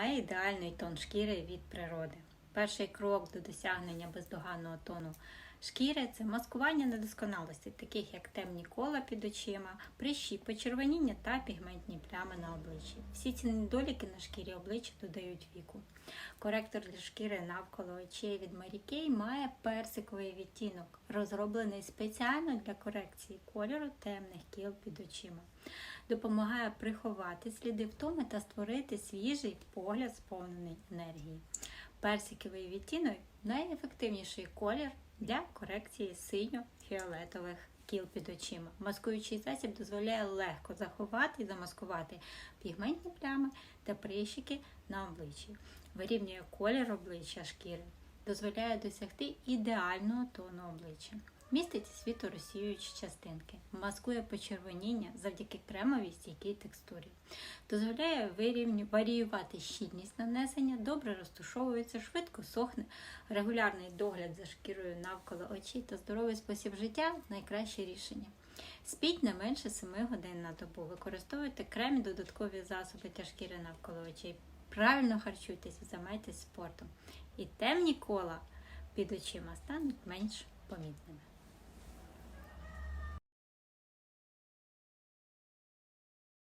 має ідеальний тон шкіри від природи. Перший крок до досягнення бездоганного тону шкіри це маскування недосконалостей, таких як темні кола під очима, прищі, почервоніння та пігментні плями на обличчі. Всі ці недоліки на шкірі обличчя додають віку. Коректор для шкіри навколо очей від Mary Kay має персиковий відтінок, розроблений спеціально для корекції кольору темних кіл під очима. Допомагає приховати сліди втоми та створити свіжий погляд, сповнений енергії. Персиковий відтінок найефективніший колір для корекції синьо-фіолетових кіл під очима. Маскуючий засіб дозволяє легко заховати і замаскувати пігментні плями та прищики на обличчі, вирівнює колір обличчя шкіри, дозволяє досягти ідеального тону обличчя. Містить світорозсіюючі частинки, маскує почервоніння завдяки кремовій стійкій текстурі, дозволяє варіювати щільність нанесення, добре розтушовується, швидко сохне, регулярний догляд за шкірою навколо очей та здоровий спосіб життя найкраще рішення. Спіть не менше 7 годин на добу, використовуйте кремі додаткові засоби для шкіри навколо очей. Правильно харчуйтесь, займайтесь спортом. І темні кола під очима стануть менш помітними.